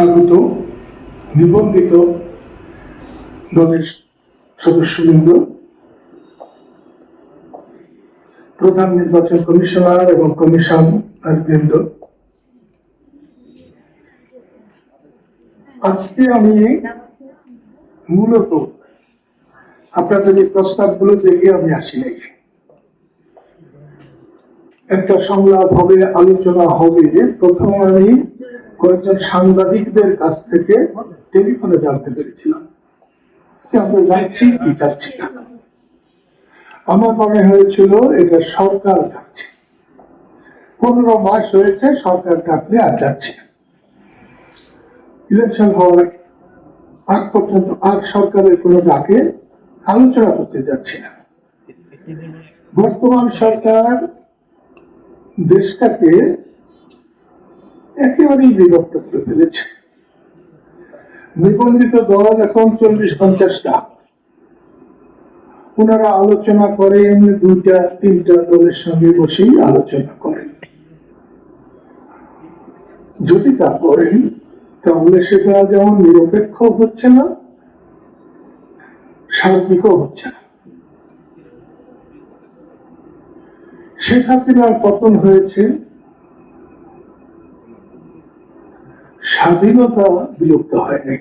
আগত নিবন্ধিত দলের সদস্যবৃন্দ, প্রধান নির্বাচন কমিশনার এবং কমিশনার বৃন্দ আজকে আমি মূলত আপনাদের এই প্রস্তাবগুলো দেখে আমি আসি নাই। একটা সংলাপ হবে, আলোচনা হবে। প্রথম আমি কয়েকজন সাংবাদিকদের কাছ থেকে টেলিফোনে জানতে পেরেছিলাম আমরা যাচ্ছি, কি যাচ্ছি না। আমার মনে হয়েছিল এটা সরকার ডাকছে। পনেরো মাস হয়েছে সরকার ডাকলে আর যাচ্ছে ইলেকশন হওয়ার আগ পর্যন্ত আগ সরকারের কোনো ডাকে আলোচনা করতে যাচ্ছে না। বর্তমান সরকার দেশটাকে একেবারেই বিভক্ত করে ফেলেছে। নিবন্ধিত দল এখন চল্লিশ পঞ্চাশটা। ওনারা আলোচনা করেন, দুইটা, তিনটা দলের সঙ্গে বসেই আলোচনা করেন। যদি তা করেন, তাহলে সেটা যেমন নিরপেক্ষ হচ্ছে না, সার্বিকও হচ্ছে না। শেখ হাসিনার পতন হয়েছে স্বাধীনতা বিলুপ্ত হয়নি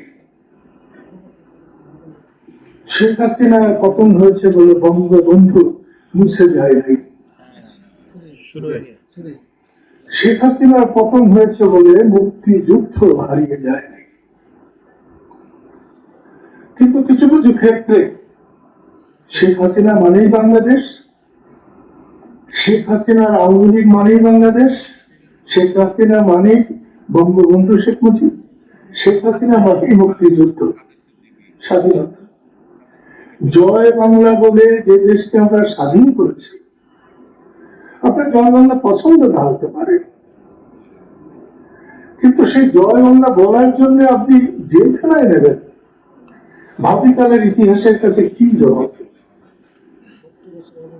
শেখ হাসিনার পতন হয়েছে বলে বঙ্গবন্ধু মুছে যায় নাই। শেখ হাসিনার পতন হয়েছে বলে মুক্তিযুদ্ধ হারিয়ে যায় নাই। কিন্তু কিছু কিছু ক্ষেত্রে শেখ হাসিনা মানেই বাংলাদেশ, শেখ হাসিনার আওয়ামী লীগ মানেই বাংলাদেশ, শেখ হাসিনা মানেই বঙ্গবন্ধু শেখ মুজিব, শেখ হাসিনা মানেই মুক্তিযুদ্ধ, স্বাধীনতা। জয় বাংলা বলে যে দেশকে আমরা স্বাধীন করেছি, আপনার জয় বাংলা পছন্দ না হতে পারে। কিন্তু সেই জয় বাংলা বলার জন্য আপনি জেলখানায় নেবেন। ভাবিকালের ইতিহাসের কাছে কি জবাব?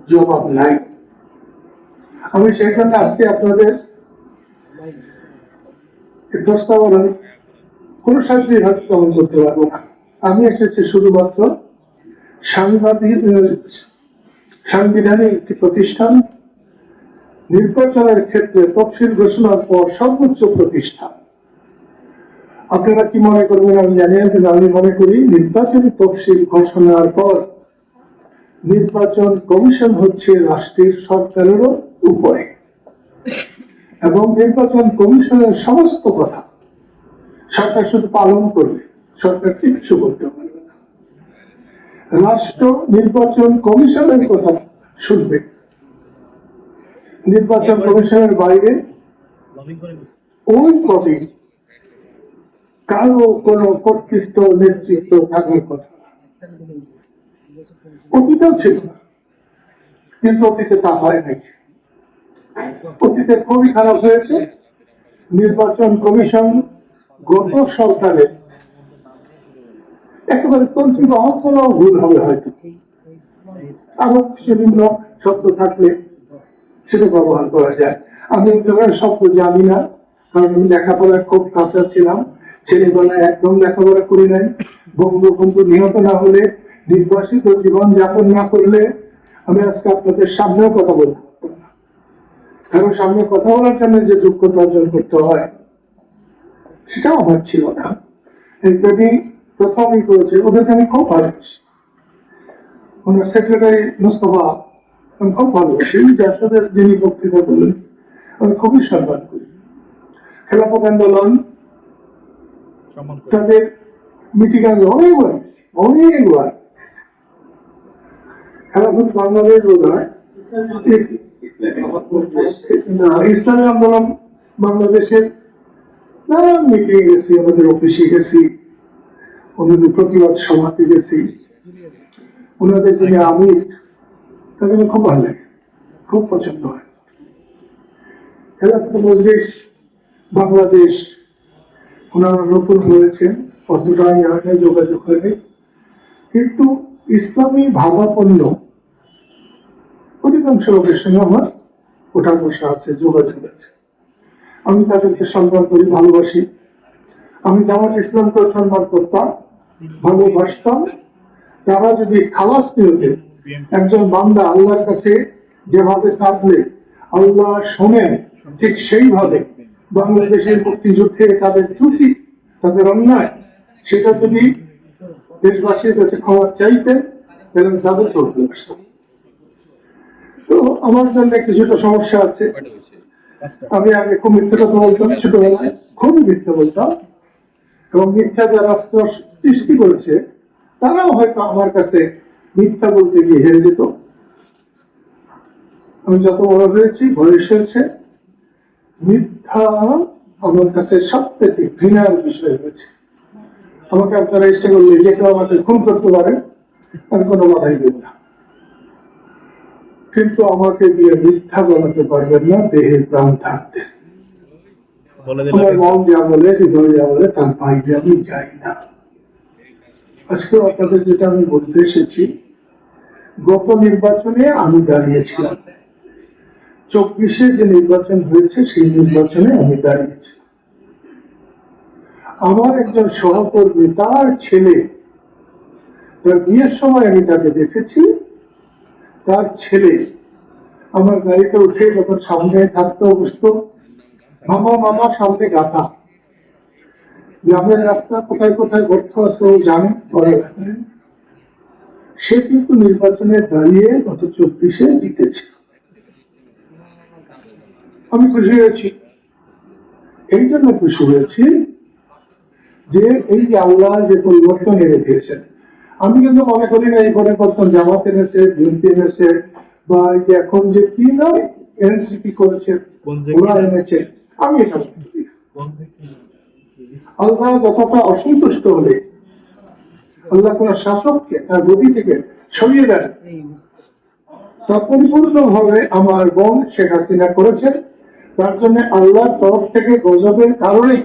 জবাব নাই। আমি জন্য আজকে আপনাদের হাত গ্রহণ করতে পারব না। আমি এসেছি শুধুমাত্র সাংবাদিক সাংবিধানিক একটি প্রতিষ্ঠান। নির্বাচনের ক্ষেত্রে তফসিল ঘোষণার পর সর্বোচ্চ প্রতিষ্ঠান। আপনারা কি মনে করবেন আমি জানি না, কিন্তু আমি মনে করি নির্বাচনী তফসিল ঘোষণার পর নির্বাচন কমিশন হচ্ছে রাষ্ট্রের সরকারেরও উপরে। এবং নির্বাচন কমিশনের সমস্ত কথা সরকার শুধু পালন করবে, সরকার কিচ্ছু বলতে পারবে না রাষ্ট্র নির্বাচন কমিশনের কথা শুনবে নির্বাচন কমিশনের বাইরে ওই পদে কারও কোনো কর্তৃত্ব, নেতৃত্ব থাকার কথা। অতীতেও ছিল কিন্তু অতীতে তা হয় নাই অতীতে খুবই খারাপ হয়েছে। নির্বাচন কমিশন গত সরকারে একেবারে তন্ত্রী মহত্তরাও ভুল হবে হয়তো। আরও কিছু শব্দ থাকলে সেটা ব্যবহার করা যায়। আমি ধরনের শব্দ জানি না, কারণ আমি লেখাপড়ায় খুব কাঁচা ছিলাম। ছেলেবেলায় একদম লেখাপড়া করি নাই। বঙ্গবন্ধু নিহত না হলে নির্বাসিত জীবন যাপন না করলে আমি আজকে আপনাদের সামনেও কথা বলতে কারণ সামনে কথা বলার জন্য যে যোগ্যতা অর্জন করতে হয় সেটাও আমার ছিল না কবি প্রথমই করেছে ওদেরকে আমি খুব ভালোবাসি ওনার সেক্রেটারি মোস্তফা আমি খুব ভালোবাসি জাসদের যিনি বক্তৃতা করলেন আমি খুবই সম্মান করি খেলাফত আন্দোলন তাদের মিটিং আমি অনেকবার গেছি অনেকবার। খেলাফত বাংলাদেশ বোধ হয় ইসলামী আন্দোলন বাংলাদেশের মিটিং গেছি, আমাদের অফিসে গেছি, ওনাদের প্রতিবাদ সভাতে গেছি। ওনাদের যিনি আমির তাকে আমার খুব ভালো লাগে, খুব পছন্দ হয়। বাংলাদেশ, ওনারা নতুন হয়েছেন, অতটা যোগাযোগ হয়নি। কিন্তু ইসলামী ভাবাপন্ন অধিকাংশ লোকের সঙ্গে আমার ওঠা বসা আছে, যোগাযোগ আছে। আমি তাদেরকে সম্মান করি, ভালোবাসি। আমি জামাত ইসলামকে সম্মান করতাম, ভালোবাসতাম। তারা যদি খালাস পেতে একজন বান্দা আল্লাহর কাছে যেভাবে কাঁদলে, আল্লাহ শোনেন ঠিক সেইভাবে। বাংলাদেশের মুক্তিযুদ্ধে তাদের ত্রুটি, তাদের অন্যায়, সেটা যদি দেশবাসীর কাছে ক্ষমা চাইতেন, তাহলে আমি তাদেরকে ভালোবাসতাম। তো আমার জন্য কিছুটা সমস্যা আছে। আমি আগে খুব মিথ্যা কথা বলতাম ছোটবেলায় খুবই মিথ্যা বলতাম। এবং মিথ্যা যারা রাষ্ট্র সৃষ্টি করেছে তারাও হয়তো আমার কাছে মিথ্যা বলতে গিয়ে হেরে যেত। আমি যত বড় হয়েছি বয়স হয়েছে মিথ্যা আমার কাছে সব থেকে ঘৃণার বিষয় হয়েছে। আমাকে আপনারা ইচ্ছে করলে যে কেউ আমাকে খুন করতে পারেন আমি কোনো বাধাই দেব না। কিন্তু আমাকে দিয়ে মিথ্যা বলাতে পারবেন না দেহে প্রাণ থাকতে আমার মন যা বলে হৃদয় যা বলে তার বাইরে আমি যাই না। আজকে আপনাদের যেটা আমি বলতে এসেছি গত নির্বাচনে আমি দাঁড়িয়েছিলাম। চব্বিশে যে নির্বাচন হয়েছে সেই নির্বাচনে আমি দাঁড়িয়েছি আমার একজন সহকর্মী তার ছেলে তার বিয়ের সময় আমি তাকে দেখেছি। তার ছেলে আমার গাড়িতে উঠে যখন সামনে থাকতো বসতো মামা মামা, সামনে গাথা গ্রামের রাস্তা কোথায় কোথায় গর্ত আছে ও জানে এলাকায় সে কিন্তু নির্বাচনে দাঁড়িয়ে গত চব্বিশে জিতেছে। আমি খুশি হয়েছি। এই জন্য খুশি হয়েছি যে এই যে আল্লাহ যে পরিবর্তন এনে দিয়েছেন আমি কিন্তু মনে করি না এই পরিবর্তন জামাত এনেছে বিএনপি এনেছে বা এই যে এখন যে কি না এনসিপি করেছে ওরা এনেছে। আমি এটা। আল্লাহ যতটা অসন্তুষ্ট হলে আল্লাহ কোন শাসককে তার গদি থেকে সরিয়ে দেন। তা পরিপূর্ণভাবে আমার বোন শেখ হাসিনা করেছেন তার জন্য আল্লাহর তরফ থেকে গজবের কারণেই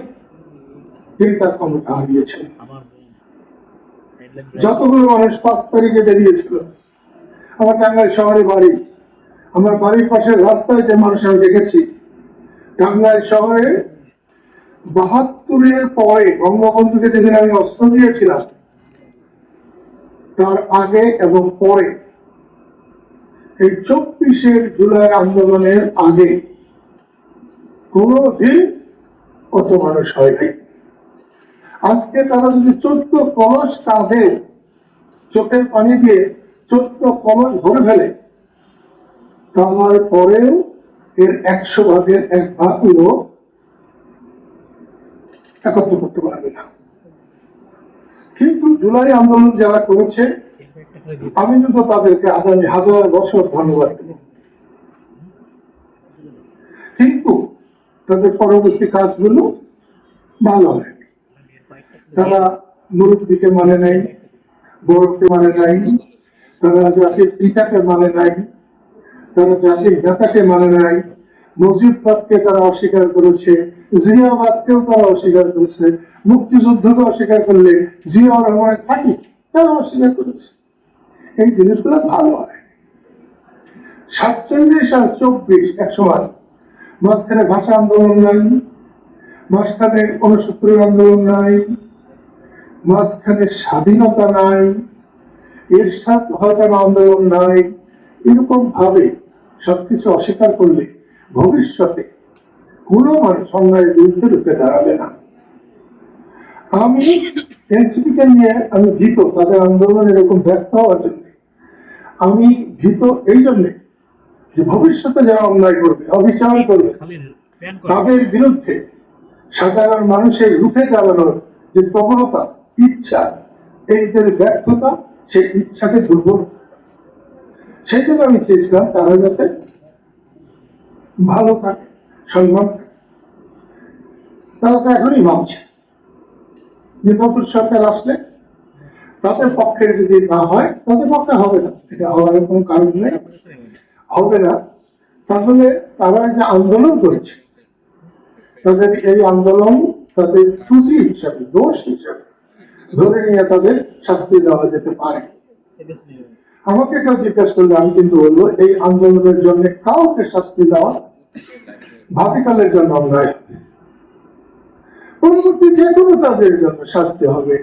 তিনি তার ক্ষমতা হারিয়েছেন যতগুলো মানুষ পাঁচ তারিখে বেরিয়েছিল, আমার টাঙ্গাইল শহরে বাড়ি, আমার বাড়ির পাশের রাস্তায় যে মানুষ আমি দেখেছি, টাঙ্গাইল শহরে বাহাত্তরের পরে বঙ্গবন্ধুকে যেদিন আমি অস্ত্র দিয়েছিলাম, তার আগে এবং পরে, এই চব্বিশের জুলাই আন্দোলনের আগে কোনোদিন অত মানুষ হয় নাই। আজকে তারা যদি চোদ্দ কলস কাঁধে চোখের পানি দিয়ে চোদ্দ কলস ভরে ফেলে তার পরেও এর একশো ভাগের এক ভাগ লোক একত্র করতে পারবে না। কিন্তু জুলাই আন্দোলন যারা করেছে, আমি কিন্তু তাদেরকে আগামী হাজার বছর ধন্যবাদ দেব। কিন্তু তাদের পরবর্তী কাজগুলো ভালো হয়নি। তারা মুরব্বীকে মানে নাই, বড়কে মানে নাই, তারা জাতির পিতাকে মানে নাই, তারা জাতির নেতাকে মানে নাই মুজিববাদকে তারা অস্বীকার করেছে, জিয়াবাদকেও তারা অস্বীকার করেছে, মুক্তিযুদ্ধকে অস্বীকার করলে জিয়া রহমানের থাকি তারা অস্বীকার করেছে। এই জিনিসগুলো ভালো হয়। সাতচল্লিশ আর চব্বিশ এক সময় মাঝখানে ভাষা আন্দোলন নাই, মাঝখানে উনসত্তরের আন্দোলন নাই মাঝখানে স্বাধীনতা নাই এর সাথে আন্দোলন নাই, এরকম ভাবে সবকিছু অস্বীকার করলে ভবিষ্যতে কোনো মানুষ অন্যায়ের বিরুদ্ধে রুখে দাঁড়াবে না। আমি এনসিপি কে নিয়ে আমি ভীত, তাদের আন্দোলন এরকম ব্যর্থ হওয়ার জন্য। আমি ভীত এই জন্যে যে ভবিষ্যতে যারা অন্যায় করবে, অবিচার করবে, তাদের বিরুদ্ধে সাধারণ মানুষের রুখে দাঁড়ানোর যে প্রবণতা ইচ্ছা এইদের ব্যর্থতা, সেই ইচ্ছাকে দুর্বল সেই জন্য আমি চেয়েছিলাম তারা যাতে ভালো থাকে, সম্মান তারা তো এখনই ভাবছে যে নতুন সরকার আসলে তাদের পক্ষে যদি না হয়, তাদের পক্ষে হবে না। এটা হওয়ার কোনো কারণ নেই। হবে না। তাহলে তারা যে আন্দোলন করেছে, তাদের এই আন্দোলন তাদের ত্রুটি হিসাবে, দোষ হিসাবে ধরে নিয়ে তাদের শাস্তি দেওয়া যেতে পারে। আমাকে কেউ জিজ্ঞেস করলে আমি কিন্তু বলব, এই আন্দোলনের জন্য কাউকে শাস্তি দেওয়া ভাবিকালের জন্য হবে। পরবর্তী যে কোনো কাজের জন্য শাস্তি হবে।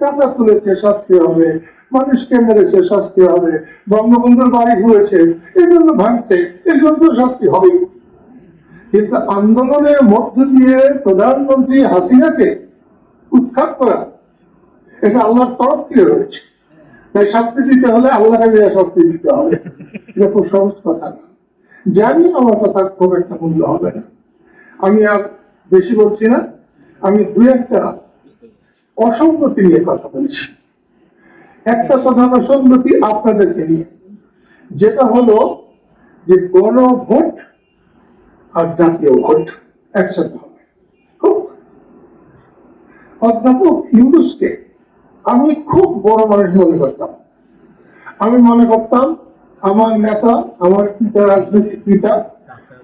টাকা তুলেছে, শাস্তি হবে। মানুষকে মেরেছে, শাস্তি হবে। বঙ্গবন্ধুর বাড়ি ঘুরেছে এই জন্য ভাঙছে, এর জন্য শাস্তি হবে কিন্তু আন্দোলনের মধ্য দিয়ে প্রধানমন্ত্রী হাসিনাকে উৎখাত করা এটা আল্লাহর তরফ থেকে হয়েছে তাই শাস্তি দিতে হলে আল্লাহকে দিয়ে শাস্তি দিতে হবে। এটা খুব সহজ কথা না। জানি আমার কথা খুব একটা মূল্য হবে না। আমি আর বেশি বলছি না। আমি দু একটা অসঙ্গতি নিয়ে কথা বলছি। একটা প্রধান অসঙ্গতি আপনাদেরকে নিয়ে। যেটা হলো যে গণভোট আর জাতীয় ভোট একসাথে হবে। অধ্যাপক ইউনুসকে আমি খুব বড় মানুষ মনে করতাম। আমি মনে করতাম, আমার নেতা, আমার পিতা, রাজনৈতিক পিতা,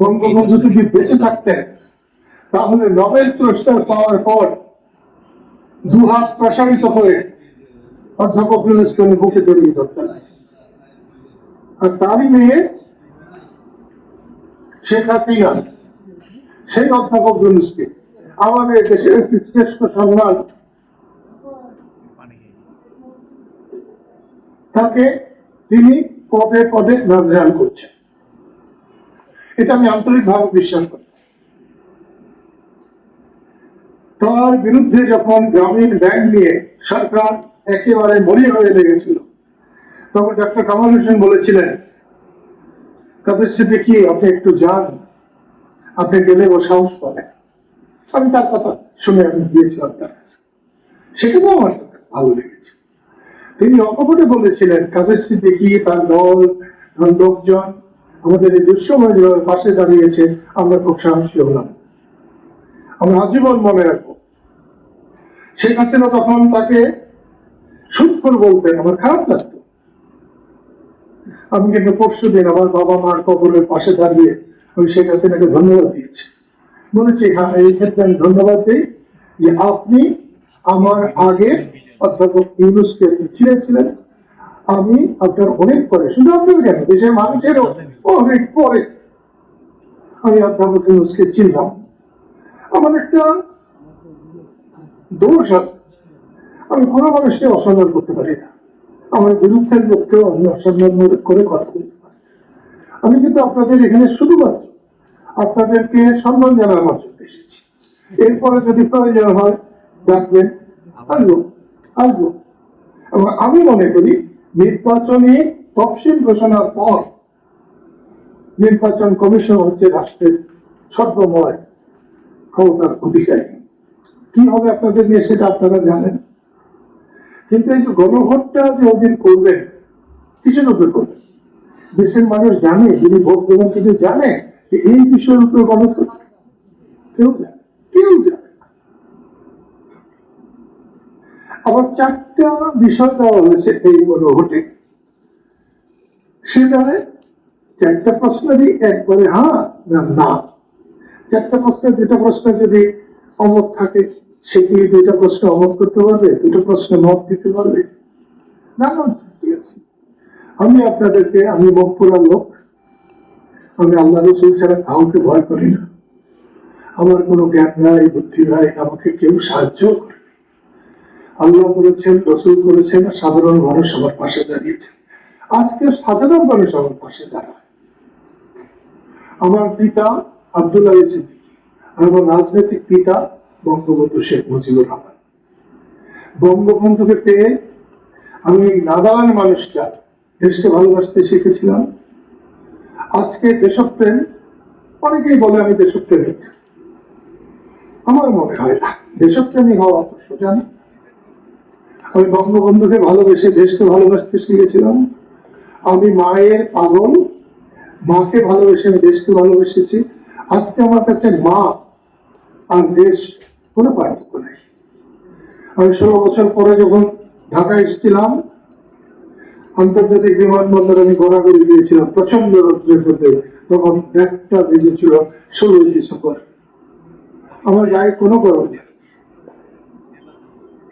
বঙ্গবন্ধু যদি বেঁচে থাকতেন, তাহলে নোবেল পুরস্কার পাওয়ার পর দু হাত প্রসারিত করে অধ্যাপক ইউনুসকে আমি বুকে জড়িয়ে ধরতাম আর তারই মেয়ে শেখ হাসিনা, সেই অধ্যাপক ইউনুসকে। আমাদের দেশের একটি শ্রেষ্ঠ সম্মান তাকে তিনি পদে পদে নাজেহাল করছেন। এটা আমি আন্তরিকভাবে বিশ্বাস করি। তার বিরুদ্ধে যখন গ্রামীণ ব্যাংক নিয়ে সরকার একেবারে মরিয়া হয়ে লেগেছিল, তখন ডক্টর কামাল হোসেন বলেছিলেন, কাদের কি আপনি একটু যান, আপনি গেলে ও সাহস পাবেন আমি তার কথা শুনে আমি গিয়েছিলাম তার কাছে। সেখানেও আমার ভালো লেগেছে। তিনি অকপটে বলেছিলেন, কাদের সিদ্দিকি তার দল, তার লোকজন, আমাদের এই দুঃসময় যেভাবে পাশে দাঁড়িয়েছে, আমরা খুব সাহসী হলাম। আমরা আজীবন মনে রাখব, শেখ হাসিনা তখন তাকে সুৎকর বলতেন, আমার খারাপ লাগতো। আমি কিন্তু পরশু দিন আমার বাবা মার কবরের পাশে দাঁড়িয়ে আমি শেখ হাসিনাকে ধন্যবাদ দিয়েছি। বলেছি হ্যাঁ এই ক্ষেত্রে আমি ধন্যবাদ দিই যে আপনি আমার আগে অধ্যাপক ইউনুসকে চিনেছিলেন আমি আপনার অনেক পরে, শুধু আপনার কেন দেশের মানুষেরও অনেক পরে আমি অধ্যাপক ইউনুসকে চিনলাম। আমার একটা দোষ আছে। আমি কোনো মানুষকে অসম্মান করতে পারি না। আমার বিরুদ্ধের লোককেও আমি অসম্মান করে কথা বলতে পারি। আমি কিন্তু আপনাদের এখানে শুধুমাত্র আপনাদেরকে সম্মান জানার জন্য এসেছি। এরপরে যদি প্রয়োজন হয়, ডাকবেন। আসব আসব এবং আমি মনে করি নির্বাচনে তফসিল ঘোষণার পর নির্বাচন কমিশন হচ্ছে রাষ্ট্রের সর্বময় ক্ষমতার অধিকারী। কি হবে আপনাদের নিয়ে সেটা আপনারা জানেন। কিন্তু এই যে গণভোটটা যে ওদিন করবেন, কিসের উপরে করবেন? দেশের মানুষ জানে, যিনি ভোট দেবেন কিছু জানে যে এই বিষয়ের উপরে গণভোট। কেউ জানে কেউ জানে না। আবার চারটা বিষয় দেওয়া হয়েছে এই গণভোটে সেখানে চারটা প্রশ্নেরই একবারে হ্যাঁ না না। চারটা প্রশ্নের দুটা প্রশ্ন যদি অমত থাকে, সে কি দুইটা প্রশ্ন অমত করতে পারবে? দুটো প্রশ্ন মত দিতে পারবে? না না আছে। আমি আপনাদেরকে, আমি মুখ পুরা লোক। আমি আল্লাহ রসুল ছাড়া কাউকে ভয় করি না। আমার কোনো জ্ঞান নাই, বুদ্ধি নাই, আমাকে কেউ সাহায্য করে। আল্লাহ করেছেন রসুল করেছেন সাধারণ মানুষ আমার পাশে দাঁড়িয়েছেন। আজকে সাধারণ মানুষ আমার পাশে দাঁড়ায়। আমার পিতা আব্দুল আলী সিদ্দিকী আর আমার রাজনৈতিক পিতা বঙ্গবন্ধু শেখ মুজিবুর রহমান। বঙ্গবন্ধুকে পেয়ে আমি নাদান মানুষটা দেশকে ভালোবাসতে শিখেছিলাম। আজকে দেশপ্রেম, অনেকেই বলে আমি দেশপ্রেমিক। আমার মনে হয় না, দেশপ্রেমী হওয়া অত সোজা না আমি বঙ্গবন্ধুকে ভালোবেসে দেশকে ভালোবাসতে শিখেছিলাম। আমি মায়ের পাগল, মাকে ভালোবেসে আমি দেশকে ভালোবেসেছি। আজকে আমার কাছে মা আর দেশ কোনো পার্থক্য নেই। আমি ষোলো বছর পরে যখন ঢাকা এসেছিলাম, আন্তর্জাতিক বিমানবন্দর আমি ঘোরাঘুরি গিয়েছিলাম প্রচণ্ড রৌদ্রের মধ্যে। তখন একটা বেজেছিল ষোলোই ডিসেম্বর। আমার গায়ে কোনো গরম নেই।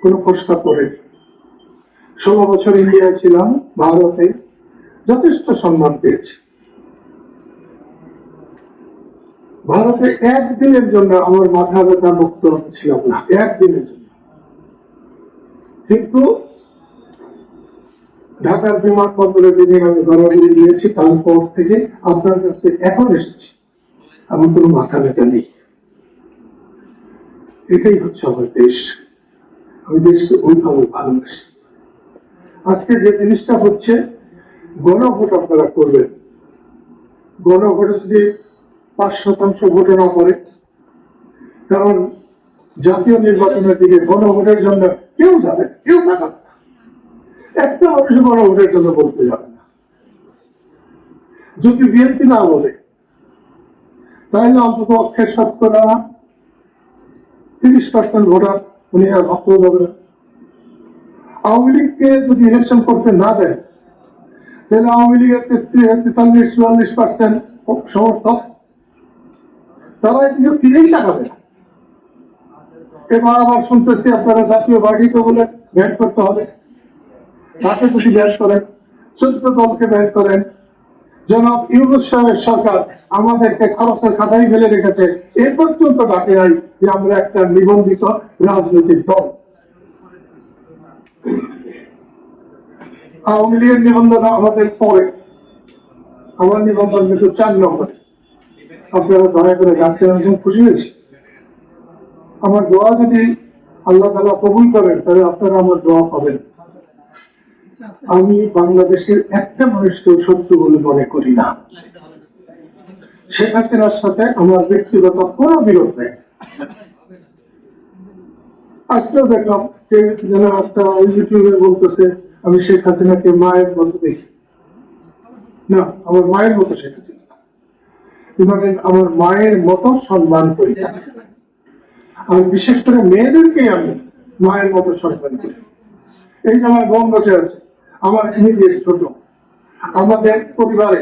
কোনো ফসকা পড়েনি। ষোলো বছর ইন্ডিয়া ছিলাম, ভারতে যথেষ্ট সম্মান পেয়েছি। ভারতে একদিনের জন্য আমার মাথা ব্যথা মুক্ত ছিলাম না, একদিনের জন্য। কিন্তু ঢাকার বিমানবন্দরে যেদিন আমি গড়াগড়ি দিয়েছি, তারপর থেকে আপনার কাছে এখন এসেছি। আমার কোনো মাথা ব্যথা নেই। এটাই হচ্ছে আমার দেশ। আমি দেশকে ওইভাবে ভালোবাসি। আজকে যে জিনিসটা হচ্ছে, গণভোট আপনারা করবেন। গণভোটে যদি পাঁচ শতাংশ ভোটে না করে কারণ জাতীয় নির্বাচনের দিকে গণভোটের জন্য কেউ যাবে কেউ তাকাবে না। একটা মানুষ গণভোটের জন্য বলতে যাবে না। যদি বিএনপি না বলে, তাহলে অন্তত অক্ষে শতকরা তিরিশ পার্সেন্ট ভোটার উনি আর ভাবতেও যাবে না। আওয়ামী লীগকে যদি ইলেকশন করতে না দেয়, তাহলে আওয়ামী লীগের তেতাল্লিশ, চুয়াল্লিশ পার্সেন্ট সমর্থক, তারা ফিরেই এবার আবার শুনতেছি আপনারা জাতীয় পার্টিকে বলে ব্যান করতে হবে। তাকে যদি ব্যান করেন, চোদ্দ দলকে ব্যান করেন, জনাব ইউনুস সাহেবের সরকার আমাদেরকে খরচের খাতায় ফেলে রেখেছে। এ পর্যন্ত ডাকে নাই যে আমরা একটা নিবন্ধিত রাজনৈতিক দল। আওয়ামী লীগের নিবন্ধন আমাদের পরে। আমার নিবন্ধন কিন্তু চার আপনারা দয়া করে আমি খুশি হয়েছি। আমার দোয়া যদি আল্লাহ তালা কবুল করেন, তাহলে আপনারা আমার দোয়া পাবেন। আমি বাংলাদেশের একটা মানুষকে শত্রু বলে মনে করি না। শেখ হাসিনার সাথে আমার ব্যক্তিগত কোনো বিরোধ নেই। আজকেও দেখলাম যেন একটা ইউটিউবে বলতেছে, আমি শেখ হাসিনাকে মায়ের মতো দেখি। না, আমার মায়ের মতো শেখ হাসিনা। আমার মায়ের মতো সম্মান করি। আর বিশেষ করে মেয়েদেরকে আমি মায়ের মতো সম্মান করি। এই যে আমার বোন বসে আছে, আমার ইমিডিয়েট ছোট। আমাদের পরিবারে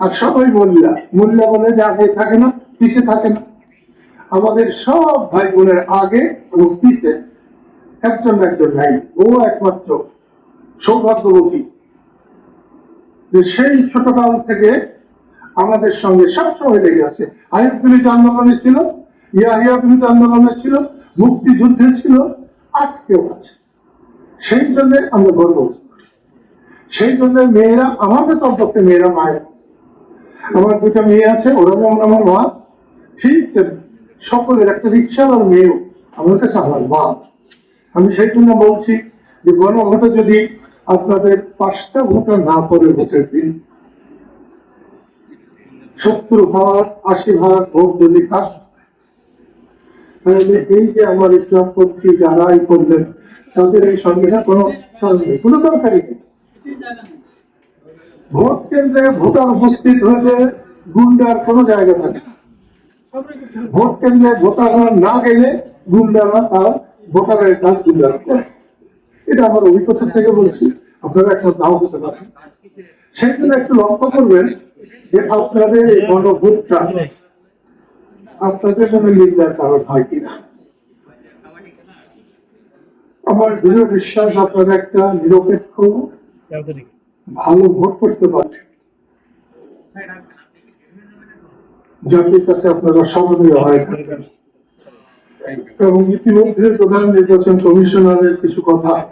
আর সবাই মহিলা। মহিলা বলে যে আগে থাকে না পিছিয়ে থাকে না। আমাদের সব ভাই বোনের আগে এবং পিছে একজন একজন নাই, ও একমাত্র সৌভাগ্যবতী। যে সেই ছোটকাল থেকে আমাদের সঙ্গে সবসময় লেগে আছে। আইন বিরোধী আন্দোলনে ছিল, ইয়াহিয়া বিরোধী আন্দোলনে ছিল, মুক্তিযুদ্ধে ছিল, আজকেও আছে। সেই জন্য আমরা গর্ব সেই জন্য মেয়েরা, আমার কাছে অন্তত মেয়েরা মায়ের। আমার দুটা মেয়ে আছে, ওরা যেমন আমার মা, ঠিক তেমনি। সকলের একটা রিক্সাওয়ালার মেয়েও আমার কাছে আমার মা আমি সেই জন্য বলছি যে গণভোটে যদি আপনাদের পাঁচটা ভোটার না পড়ে ভোটের দিন, সত্তর ভাগ, আশি ভাগ ভোট যদি কাস্ট তাহলে এই যে আমার ইসলামপন্থী যারা এই করলেন, তাদের এই সংবিধান কোনো কোনো দরকারই নেই। ভোট কেন্দ্রে ভোটার উপস্থিত হলে গুন্ডার কোনো জায়গা থাকে না। ভোট কেন্দ্রে ভোটাররা না গেলে গুন্ডারা তার ভোটারের কাজ গুন্ডারা করে। এটা আমার অভিজ্ঞতা থেকে বলছি। আপনারা একটা দাও হতে পারেন সেই জন্য একটু লক্ষ্য করবেন যে আপনাদের এই গণভোটটা আপনাদের জন্য নিন্দার কারণ হয় কিনা। আমার দৃঢ় বিশ্বাস আপনারা একটা নিরপেক্ষ ভালো ভোট করতে পারবেন। জাতির কাছে আপনারা স্মরণীয় হয়ে। এবং ইতিমধ্যে প্রধান নির্বাচন কমিশনারের কিছু কথা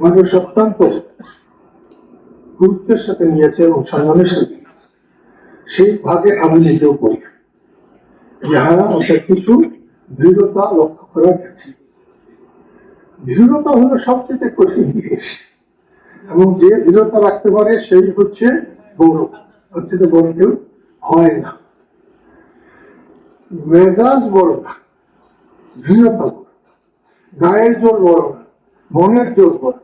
মানুষ অত্যন্ত গুরুত্বের সাথে নিয়েছে এবং সম্মানের সাথে সেই ভাগে আমি নিজেও করি যাহা অর্থাৎ কিছু দৃঢ়তা লক্ষ্য করা গেছে। দৃঢ়তা হলো সবচেয়ে কঠিন জিনিস। এবং যে দৃঢ়তা রাখতে পারে, সেই হচ্ছে বড় হচ্ছে বড় কেউ হয় না। মেজাজ বড় না, দৃঢ়তা বড় গায়ের জোর বড় না, মনের জোর বড়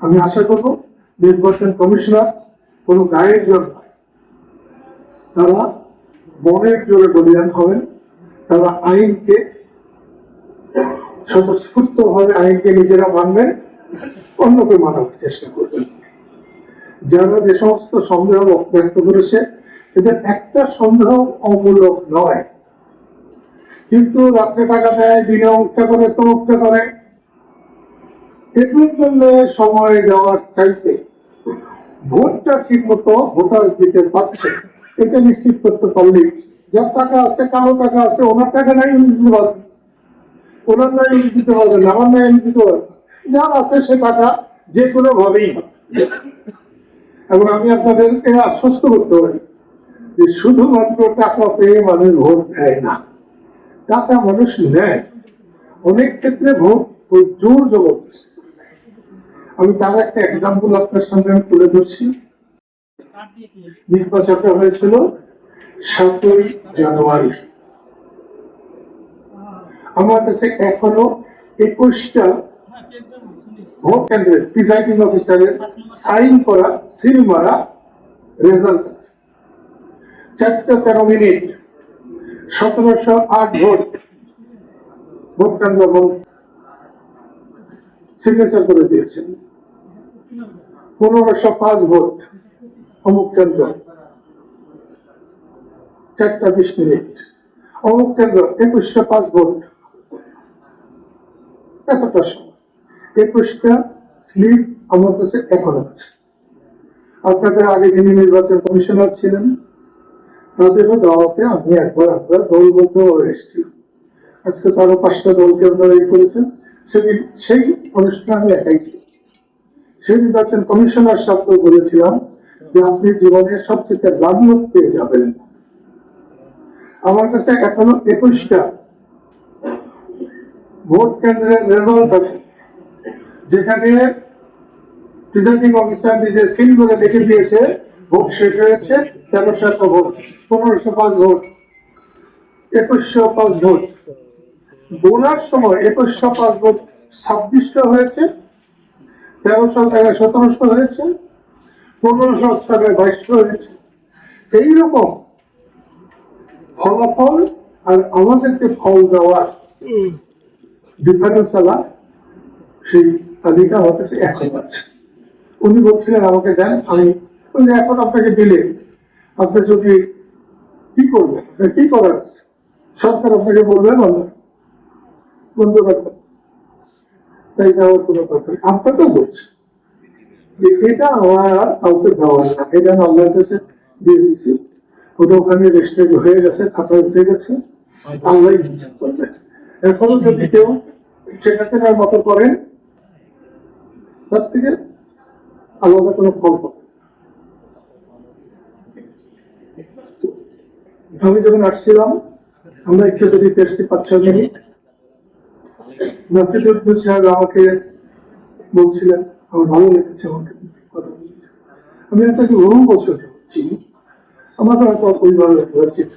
আমি আশা করব নির্বাচন কমিশনার কোনো গায়ের জোর নয় তারা মনের জোরে বলিয়ান হবেন, তারা আইনকে স্বতঃস্ফূর্ত ভাবে আইনকে নিজেরা মানবেন, অন্যকে মানার চেষ্টা করবেন। যারা যে সমস্ত সন্দেহ ব্যক্ত করেছে এদের একটা সন্দেহ অমূলক নয় কিন্তু রাত্রে টাকা দেয় দিনে অমুকটা করে তমুকটা করে এগুলোর জন্য সময় দেওয়ার চাইতে ভোটটা ঠিক মতো ভোটার দিতে পারছে এটা নিশ্চিত করতে পারলেই যার টাকা আছে কালো টাকা আছে ওনার টাকা নাই উনি দিতে পারবেন ওনার নাই উনি দিতে পারবে না, আমার নাই আমি দিতে পারবেন না। যার আছে সে টাকা যে কোনো ভাবেই হবে। এবং আমি আপনাদেরকে আশ্বস্ত করতে পারি যে শুধুমাত্র টাকা পেয়ে মানুষ ভোট দেয় না, টাকা মানুষ নেয়। অনেক ক্ষেত্রে ভোট জোর জবরদস্তি আমি তার একটা এক্সাম্পল আপনার সামনে আমি তুলে ধরছি। নির্বাচনটা হয়েছিল সাতই জানুয়ারি। আমার কাছে এখনও একুশটা ভোট কেন্দ্রের প্রিজাইডিং অফিসারের সাইন করা সিল মারা রেজাল্ট আছে। চারটা তেরো মিনিট, সতেরোশো আট ভোট ভোট কেন্দ্র সিগনেচার করে দিয়েছেন। পনেরোশো পাঁচ ভোট অমুক কেন্দ্র। চারটা বিশ মিনিট, অমুক কেন্দ্র, একুশশো পাঁচ ভোট। এতটা সময়। একুশটা স্লিপ আমার কাছে এখন আছে। আপনাদের আগে যিনি নির্বাচন কমিশনার ছিলেন তাদেরও দাওয়াতে আমি একবার আপনার দলবদ্ধ হয়ে এসেছিলাম আজকে তারও পাঁচটা দলকে আপনারা এই করেছেন? সেদিন সেই অনুষ্ঠানে একাই ছিলাম। সেই নির্বাচন কমিশনার শব্দ বলেছিলাম যে আপনি জীবনে সবচেয়ে লাভলোক পেয়ে যাবেন। আমার কাছে এখনও একুশটা ভোট কেন্দ্রের রেজাল্ট আছে, যেখানে প্রিজাইডিং অফিসার নিজে সিল করে লিখে দিয়েছে ভোট শেষ হয়েছে, তেরোশো এত ভোট, পনেরোশো পাঁচ ভোট, একুশশো পাঁচ ভোট। বোনার সময় একুশশো পাঁচ ভোট ছাব্বিশশো হয়েছে, তেরোশো জায়গায় সতেরোশো হয়েছে, পনেরোশো জায়গায় বাইশশো হয়েছে। এইরকম ফলাফল আর আমাদেরকে ফল দেওয়ার ডিফারেন্স সেই তালিকা কাছে এখন আছে। উনি বলছিলেন, আমাকে দেন, আমি বলছি, এখন আপনাকে দিলে আপনি যদি কি করবেন? কি করার আছে? সরকার আপনাকে বলবে বন্ধ। বন্ধ রাখবেন। তাই দেওয়ার কোনো নেই। আপনাকেও বলছি যে এটা আমার কাউকে দেওয়ার না। এটা আমি আল্লাহর কাছে দিয়ে দিয়েছি। ওটা ওখানে রেজিস্টার্ড হয়ে গেছে খাতায় উঠে গেছে। আল্লাহ বিচার করবে। এখনও যদি কেউ শেখ হাসিনার মতো করেন তার থেকে আলাদা কোনো ফল পাবে না। আমি যখন আসছিলাম, আমরা একটু যদি পেয়েছি পাঁচ ছ মিনিট। নাসিরুদ্দিন সাহেব আমাকে বলছিলেন, আমার ভালো লেগেছে আমাকে। আমি আপনাকে বহু বছর চিনি আমাকে হয়তো ওইভাবে পরিচিত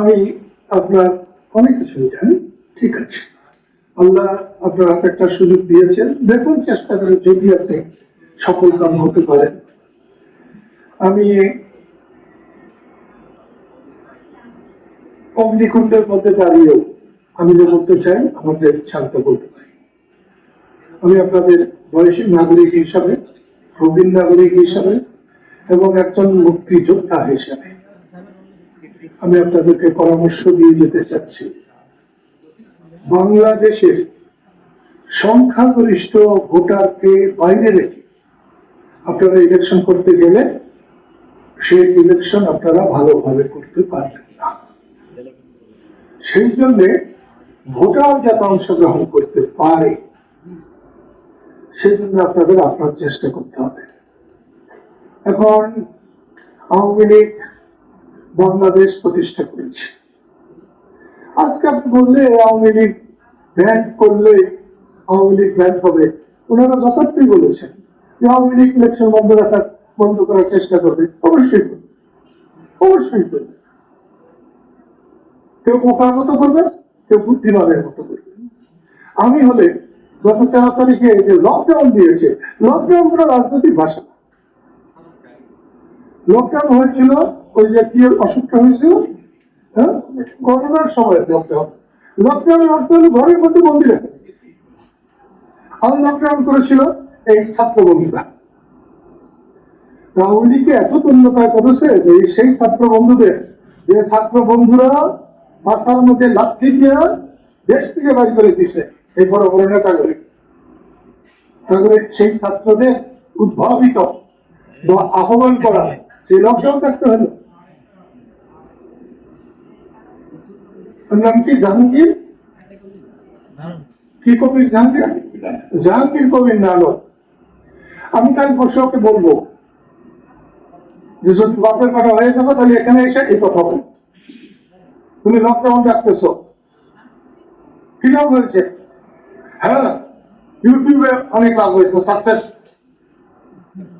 আমি আপনার অনেক কিছু জানি, ঠিক আছে। আল্লাহ আপনার হাতে একটা সুযোগ দিয়েছেন। দেখুন, চেষ্টা করে যদি আপনি সফল কাম হতে পারেন। আমি অগ্নিকুণ্ডের মধ্যে দাঁড়িয়েও আমি যে বলতে চাই যে ইচ্ছাটা বলতে পারি। আমি আপনাদের বয়সী নাগরিক হিসাবে, প্রবীণ নাগরিক হিসাবে এবং একজন মুক্তিযোদ্ধা হিসাবে আমি আপনাদেরকে পরামর্শ দিয়ে যেতে চাচ্ছি। বাংলাদেশের সংখ্যাগরিষ্ঠ ভোটারকে বাইরে রেখে আপনারা ইলেকশন করতে গেলে সেই ইলেকশন আপনারা ভালোভাবে করতে পারবেন না। সেই জন্য ভোটার যাতে অংশগ্রহণ করতে পারে, সেজন্য আপনাদের আপনার চেষ্টা করতে হবে। এখন আওয়ামী লীগ বাংলাদেশ প্রতিষ্ঠা করেছে। আজকে আপনি বললে আওয়ামী লীগ ব্যান করলে আওয়ামী লীগ ব্যান হবে। ওনারা যথার্থই বলেছেন যে আওয়ামী লীগ ইলেকশন বন্ধ রাখার, বন্ধ করার চেষ্টা করবে। অবশ্যই করবে। অবশ্যই করবে। কেউ বোকার মতো করবে, কেউ বুদ্ধিমানের মতো করবে। আমি হলে গত তেরো তারিখে যে লকডাউন দিয়েছে লকডাউন কোনো রাজনৈতিক ভাষা লকডাউন হয়েছিল ওই যে কি অসুখটা হয়েছিল? হ্যাঁ? করোনার সময় লকডাউন লকডাউনের অর্থ হলো ঘরের মধ্যে বন্দি রাখা আর লকডাউন করেছিল এই ছাত্র বন্ধুরা। আওয়ামী লীগকে এত ধন্যবাদ করেছে যে সেই ছাত্র বন্ধুদের, যে ছাত্র বন্ধুরা বাসার মধ্যে লাঠি দিয়ে দেশ থেকে বাড়ি করে দিছে এই বড় বড় নেতাগুলি। তারপরে সেই ছাত্রদের উদ্ভাবিত বা আহ্বান করা, সেই লকডাউন থাকতে হলো। নাম কি? জাহাঙ্গীর? কি কবির জাহাঙ্গীর? জাহাঙ্গীর কবির নানক আমি কাল বসে ওকে বলব যে, যদি বাপের পাটা হয়ে যাব তাহলে এখানে এসে এই কথা বল। তুমি লকডাউন রাখতেছো কি লাভ হয়েছে? হ্যাঁ ইউটিউবে অনেক লাভ হয়েছে সাকসেস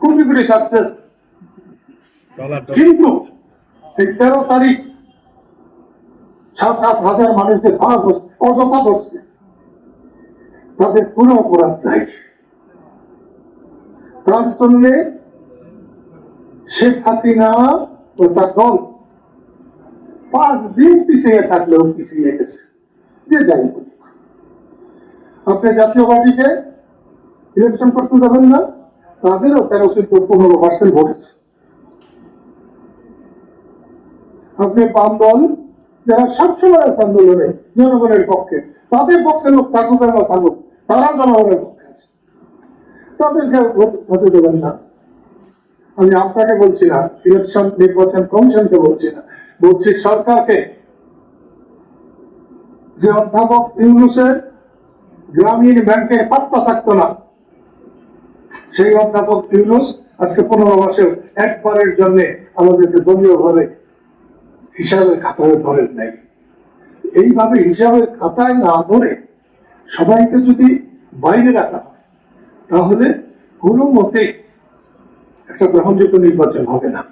কোটি কোটি সাকসেস কিন্তু এই তেরো তারিখ সাত আট হাজার মানুষদের ধরা পড়ছে অযথা ধরছে তাদের কোনো অপরাধ নাই। তার জন্য শেখ হাসিনা ও তার দল পাঁচ দিন পিছিয়ে থাকলেও পিছিয়ে গেছে। যে যাই আপনি জাতীয় পার্টিকে ইলেকশন করতে দেবেন না, তাদেরও তেরো চোদ্দ, পনেরো পার্সেন্ট ভোট আছে। আপনি বাম দল, যারা সবসময় আছে আন্দোলনে, জনগণের পক্ষে, তাদের পক্ষে লোক থাকুক আর না থাকুক, তারা জনগণের পক্ষে আছে। তাদেরকে ভোট হতে দেবেন না। আমি আপনাকে বলছি না ইলেকশন নির্বাচন কমিশনকে বলছি না। বলছি সরকারকে যে অধ্যাপক ইউনুসের গ্রামীণ ব্যাংকের পাত্তা থাকতো না, সেই অধ্যাপক ইউনুস আজকে পনেরো মাসের একবারের জন্য আমাদেরকে দলীয় ভাবে হিসাবের খাতায় ধরেন নাই। এইভাবে হিসাবের খাতায় না ধরে সবাইকে যদি বাইরে রাখা হয়, তাহলে কোনো মতে একটা গ্রহণযোগ্য নির্বাচন হবে না।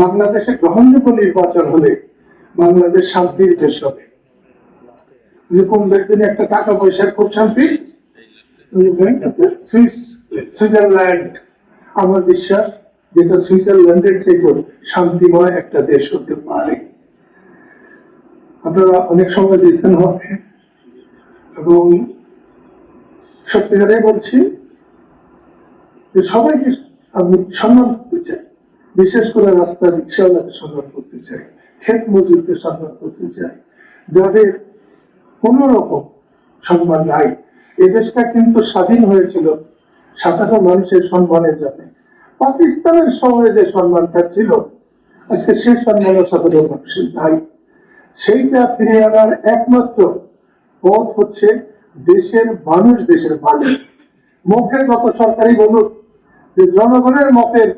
বাংলাদেশে গ্রহণযোগ্য নির্বাচন হলে বাংলাদেশ শান্তির দেশ হবে। যে একটা টাকা পয়সার খুব শান্তি। আছে, সুইস সুইজারল্যান্ড। আমার বিশ্বাস যেটা সুইজারল্যান্ডের থেকে শান্তিময় একটা দেশ হতে পারে। আপনারা অনেক সময় দিয়েছেন আমাকে এবং সত্যিকারে বলছি যে সবাইকে আমি সম্মান করতে চাই। বিশেষ করে রাস্তার রিক্সাওয়ালাকে সম্মান করতে চাই, ক্ষেত মজুরকে সম্মান করতে চাই। যাদের কোন রকম সম্মান নাই এদেশটা কিন্তু স্বাধীন হয়েছিল সাধারণ মানুষের সম্মানের জন্য। পাকিস্তানের সময় যে সম্মানটা ছিল, আজকে সেই সম্মানও সাধারণ মানুষের নাই। সেইটা ফিরে আনার একমাত্র পথ হচ্ছে দেশের মানুষ, দেশের মালিক। মুখে যত সরকারি বলুক, যে জনগণের মতের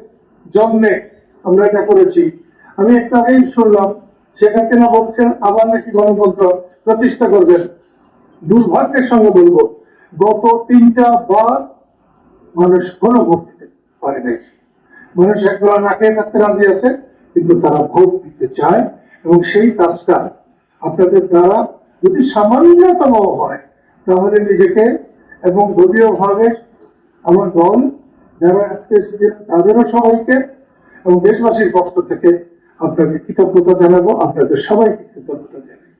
জন্যে আমরা এটা করেছি। আমি একটু আগেই শুনলাম, শেখ হাসিনা বলছেন, আবার নাকি গণতন্ত্র প্রতিষ্ঠা করবেন। দুর্ভাগ্যের সঙ্গে বলব, গত তিনটা বার মানুষ কোনো ভোট দিতে পারে নাই। মানুষ একবার না খেয়ে থাকতে রাজি আছে, কিন্তু তারা ভোট দিতে চায় এবং সেই কাজটা আপনাদের দ্বারা যদি সামান্যতম হয়, তাহলে নিজেকে এবং দলীয় ভাবে আমার দল যারা আজকে এসেছেন, তাদেরও সবাইকে এবং দেশবাসীর পক্ষ থেকে আপনাকে কৃতজ্ঞতা জানাব, আপনাদের সবাইকে কৃতজ্ঞতা জানাই।